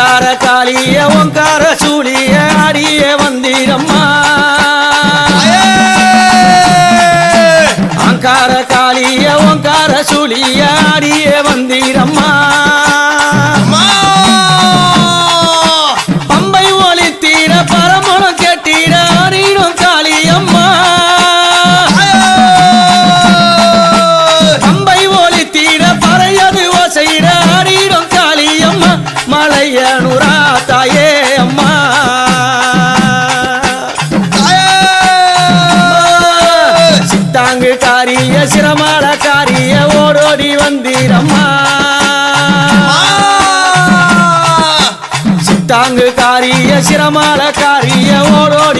அங்கார காளிய ஓங்கார சூழிய அடிய வந்திரம்மா அங்கார காளிய ஓங்கார சூழிய மலையனுரா தாயே அம்மா. சித்தாங்கு காரிய சிரமால காரிய ஓடோடி வந்தீரம்மா. சித்தாங்கு காரிய சிரமால காரிய ஓடோடி